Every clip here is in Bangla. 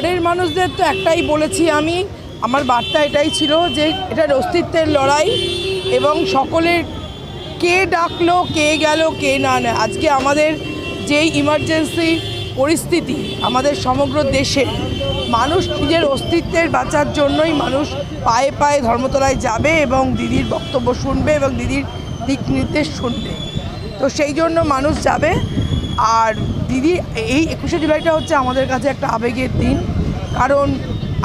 ওয়ার্ডের মানুষদের তো একটাই বলেছি আমি, আমার বার্তা এটাই ছিল যে এটার অস্তিত্বের লড়াই এবং সকলের কে ডাকলো, কে গেল, কে না না। আজকে আমাদের যেই ইমার্জেন্সি পরিস্থিতি আমাদের সমগ্র দেশে, মানুষ নিজের অস্তিত্বের বাঁচার জন্যই মানুষ পায়ে পায়ে ধর্মতলায় যাবে এবং দিদির বক্তব্য শুনবে এবং দিদির দিক নির্দেশ শুনবে। তো সেই জন্য মানুষ যাবে। আর দিদি, এই একুশে জুলাইটা হচ্ছে আমাদের কাছে একটা আবেগের দিন। কারণ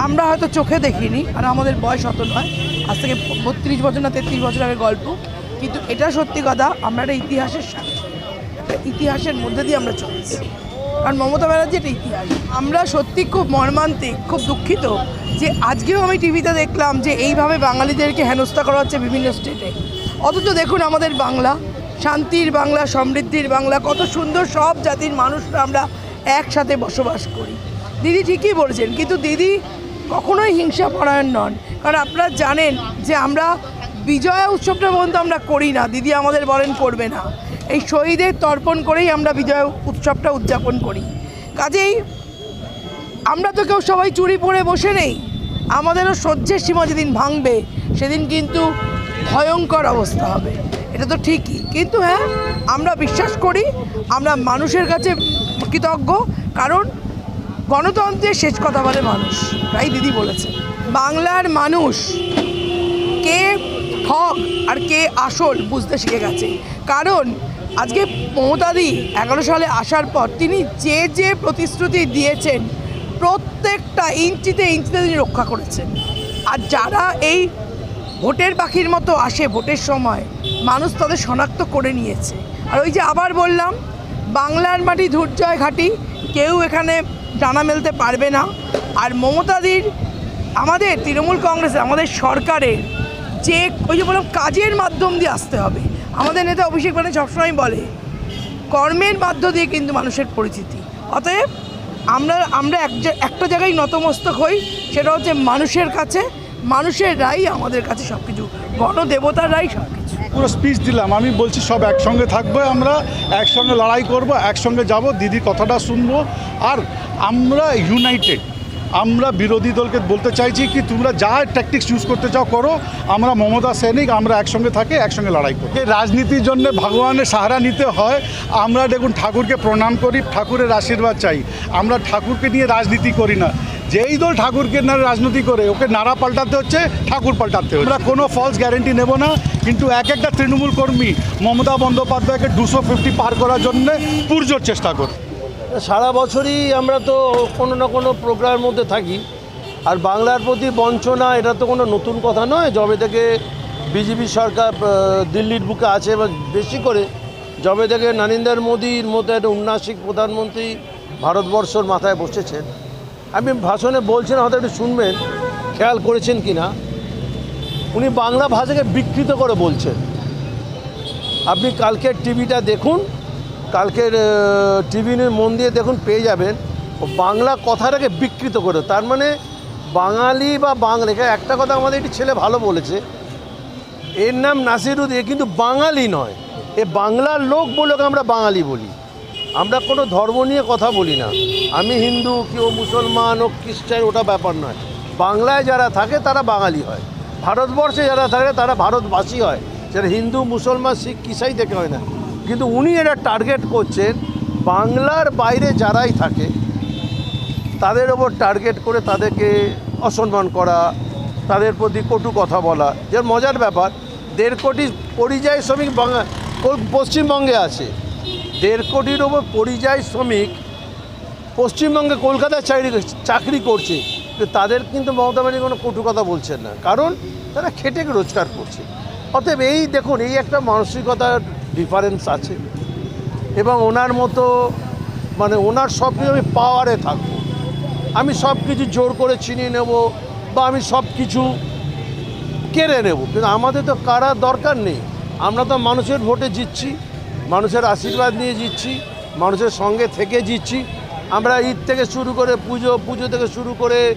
আমরা হয়তো চোখে দেখিনি আর আমাদের বয়স অত নয়। আজ থেকে বত্রিশ বছর না তেত্রিশ বছর আগের গল্প। কিন্তু এটা সত্যি কথা, আমরা একটা ইতিহাসের একটা ইতিহাসের মধ্যে দিয়ে আমরা চলছি। কারণ মমতা ব্যানার্জি একটা ইতিহাস। আমরা সত্যি খুব মর্মান্তিক, খুব দুঃখিত যে আজকেও আমি টিভিতে দেখলাম যে এইভাবে বাঙালিদেরকে হেনস্থা করা হচ্ছে বিভিন্ন স্টেটে অথচ দেখুন আমাদের বাংলা শান্তির বাংলা, সমৃদ্ধির বাংলা, কত সুন্দর সব জাতির মানুষরা আমরা একসাথে বসবাস করি। দিদি ঠিকই বলেছেন, কিন্তু দিদি কখনোই হিংসা পরায়ণ নন। কারণ আপনারা জানেন যে আমরা বিজয়া উৎসবটা পর্যন্ত আমরা করি না, দিদি আমাদের বলেন করবে না। এই শহীদের তর্পণ করেই আমরা বিজয় উৎসবটা উদযাপন করি। কাজেই আমরা তো কেউ সবাই চুরি পরে বসে নেই, আমাদেরও সহ্যের সীমা যেদিন ভাঙবে, সেদিন কিন্তু ভয়ঙ্কর অবস্থা হবে। এটা তো ঠিকই। কিন্তু হ্যাঁ আমরা বিশ্বাস করি, আমরা মানুষের কাছে কৃতজ্ঞ, কারণ গণতন্ত্রের শেষ কথা বলে মানুষ, তাই দিদি বলেছে। বাংলার মানুষ কে ঠক আর কে আসল বুঝতে শিখে গেছে। কারণ আজকে মমতাদি এগারো সালে আসার পর তিনি যে যে প্রতিশ্রুতি দিয়েছেন, প্রত্যেকটা ইঞ্চিতে ইঞ্চিতে তিনি রক্ষা করেছেন। আর যারা এই ভোটের পাখির মতো আসে ভোটের সময় মানুষ তাদের শনাক্ত করে নিয়েছে। আর ওই যে আবার বললাম, বাংলার মাটি ধূর্জয় ঘাটি, কেউ এখানে ডানা মেলতে পারবে না। আর মমতাদির আমাদের তৃণমূল কংগ্রেসে আমাদের সরকারের যে ওই যে বললাম, কাজের মাধ্যম দিয়ে আসতে হবে। আমাদের নেতা অভিষেক মানে সবসময় বলে, কর্মের মাধ্য দিয়ে কিন্তু মানুষের পরিচিতি। অতএব আমরা আমরা একটা জায়গায় নতমস্তক হই, সেটা হচ্ছে মানুষের কাছে মানুষের রাই আমাদের কাছে সব কিছু গণদেবতার রাই সব কিছু পুরো স্পিচ দিলাম, আমি বলছি সব একসঙ্গে থাকব আমরা, একসঙ্গে লড়াই করব, একসঙ্গে যাব, দিদি কথাটা শুনব। আর আমরা ইউনাইটেড আমরা বিরোধী দলকে বলতে চাইছি কি তোমরা যা ট্যাকটিক্স ইউজ করতে চাও করো, আমরা মমতা সৈনিক, আমরা একসঙ্গে থাকি, একসঙ্গে লড়াই করি। রাজনীতির জন্য ভগবানের সাহারা নিতে হয়, আমরা দেখুন ঠাকুরকে প্রণাম করি, ঠাকুরের আশীর্বাদ চাই। আমরা ঠাকুরকে নিয়ে রাজনীতি করি না যেই দল ঠাকুরকে না রাজনীতি করে, ওকে নাড়া পাল্টাতে হচ্ছে, ঠাকুর পাল্টাতে হচ্ছে। আমরা কোনো ফলস গ্যারেন্টি নেব না, কিন্তু এক একটা তৃণমূল কর্মী মমতা বন্দ্যোপাধ্যায়কে দুশো ফিফটি পার করার জন্য পুরজোর চেষ্টা করে সারা বছরই আমরা তো কোনো না কোনো প্রোগ্রামের মধ্যে থাকি। আর বাংলার প্রতি বঞ্চনা, এটা তো কোনো নতুন কথা নয়। যবে থেকে বিজেপি সরকার দিল্লির বুকে আছে এবং বেশি করে, যবে থেকে নরেন্দ্র মোদীর মতো একটা উন্নাসিক প্রধানমন্ত্রী ভারতবর্ষর মাথায় বসেছেন। আমি ভাষণে বলছেন হয়তো একটু শুনবেন, খেয়াল করেছেন কি না উনি বাংলা ভাষাকে বিকৃত করে বলছেন। আপনি কালকের টিভিটা দেখুন, কালকের টিভির মন দিয়ে দেখুন, পেয়ে যাবেন। বাংলা কথাটাকে বিকৃত করে, তার মানে বাঙালি বা বাংলা একটা কথা আমাদের একটি ছেলে ভালো বলেছে, এর নাম নাসিরুদ এ কিন্তু বাঙালি নয়, এ বাংলার লোক বলে আমরা বাঙালি বলি। আমরা কোনো ধর্ম নিয়ে কথা বলি না। আমি হিন্দু, কেউ মুসলমান ও খ্রিস্টান, ওটা ব্যাপার নয়। বাংলায় যারা থাকে, তারা বাঙালি হয়। ভারতবর্ষে যারা থাকে, তারা ভারতবাসী হয়। সেটা হিন্দু, মুসলমান, শিখ কিসাই থেকে হয় না। কিন্তু উনি এটা টার্গেট করছেন, বাংলার বাইরে যারাই থাকে, তাদের ওপর টার্গেট করে তাদেরকে অসম্মান করা, তাদের প্রতি কটু কথা বলা। যে মজার ব্যাপার, দেড় কোটি পরিযায়ী শ্রমিক পশ্চিমবঙ্গে আছে। দেড় কোটির ওপর পরিযায়ী শ্রমিক পশ্চিমবঙ্গে কলকাতায় চাকরি চাকরি করছে তাদের কিন্তু মমতা ব্যানার্জি কোনো কটু কথা বলছেন না। কারণ তারা খেটে রোজগার করছে। অতএব এই দেখুন, এই একটা মানসিকতার ডিফারেন্স আছে। এবং ওনার মতো মানে ওনার সব কিছু আমি পাওয়ারে থাকব। আমি সব কিছু জোর করে চিনিয়ে নেব বা আমি সব কিছু কেড়ে নেব। কিন্তু আমাদের তো কারা দরকার নেই। আমরা তো মানুষের ভোটে জিতছি। মানুষের আশীর্বাদ নিয়ে জিতছি, মানুষের সঙ্গে থেকে জিতছি। আমরা ঈদ থেকে শুরু করে পুজো পুজো থেকে শুরু করে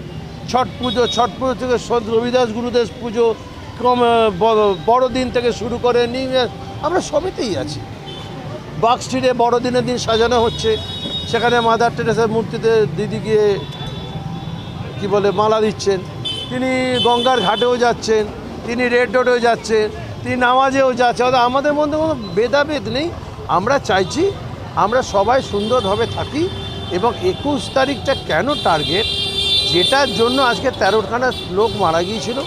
ছট পুজো ছট পুজো থেকে সন্ত রবিদাস গুরুদেব পুজো কম ব- বড়দিন থেকে শুরু করে নিউ ইয়ার, আমরা সবেতেই আছি। বাক স্ট্রিটে বড়দিনের দিন সাজানো হচ্ছে, সেখানে মাদার টেরেসার মূর্তিতে দিদি গিয়ে কি বলে, মালা দিচ্ছেন। তিনি গঙ্গার ঘাটেও যাচ্ছেন, তিনি রেড রোডেও যাচ্ছেন, তিনি নামাজেও যাচ্ছেন আমাদের মধ্যে কোনো ভেদাভেদ নেই। আমরা চাইছি আমরা সবাই সুন্দরভাবে থাকি এবং একুশ তারিখটা কেন টার্গেট যেটার জন্য আজকে তেরোখানা লোক মারা গিয়েছিল।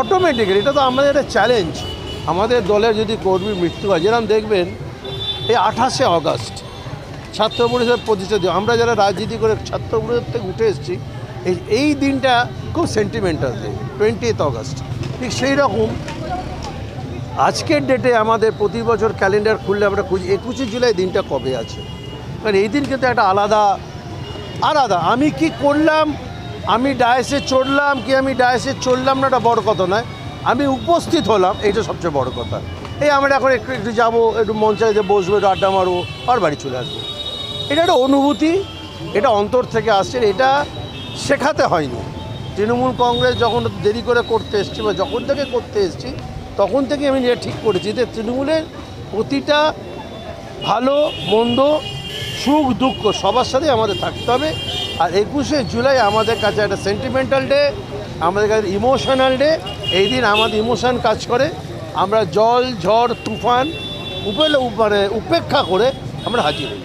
অটোমেটিক্যালি এটা তো আমাদের একটা চ্যালেঞ্জ আমাদের দলের যদি কর্মী মৃত্যু হয়, যেরকম দেখবেন, এই আঠাশে অগস্ট ছাত্র পরিষদ প্রতিষ্ঠা দিবস। আমরা যারা রাজনীতি করে ছাত্র পরিষদ থেকে উঠে এসেছি, এই এই দিনটা খুব সেন্টিমেন্টাল দিন টোয়েন্টিথ অগস্ট ঠিক সেই রকম আজকের ডেটে আমাদের প্রতি বছর ক্যালেন্ডার খুললে আমরা খুঁজি, একুশে জুলাই দিনটা কবে আছে? কারণ এই দিন কিন্তু একটা আলাদা আলাদা। আমি কি করলাম? আমি ডায়েসে চড়লাম কি আমি ডায়েসে চড়লাম না এটা বড় কথা নয়। আমি উপস্থিত হলাম এইটা সবচেয়ে বড় কথা। এই আমরা এখন একটু একটু যাব, একটু মঞ্চাইতে বসবো, একটু আড্ডা মারবো, আর বাড়ি চলে আসব। এটা একটা অনুভূতি, এটা অন্তর থেকে আসছে এটা শেখাতে হয়নি। তৃণমূল কংগ্রেস যখন দেরি করে করতে এসছি বা যখন থেকে করতে এসছি তখন থেকে আমি এটা ঠিক করেছি যে তৃণমূলের প্রতিটা ভালো, মন্দ, সুখ, দুঃখ সবার সাথে আমাদের থাকতে হবে। আর একুশে জুলাই আমাদের কাছে একটা সেন্টিমেন্টাল ডে আমাদের কাছে ইমোশনাল ডে এই দিন আমাদের ইমোশন কাজ করে। আমরা জল, ঝড়, তুফান উপে মানে উপেক্ষা করে আমরা হাজির হই।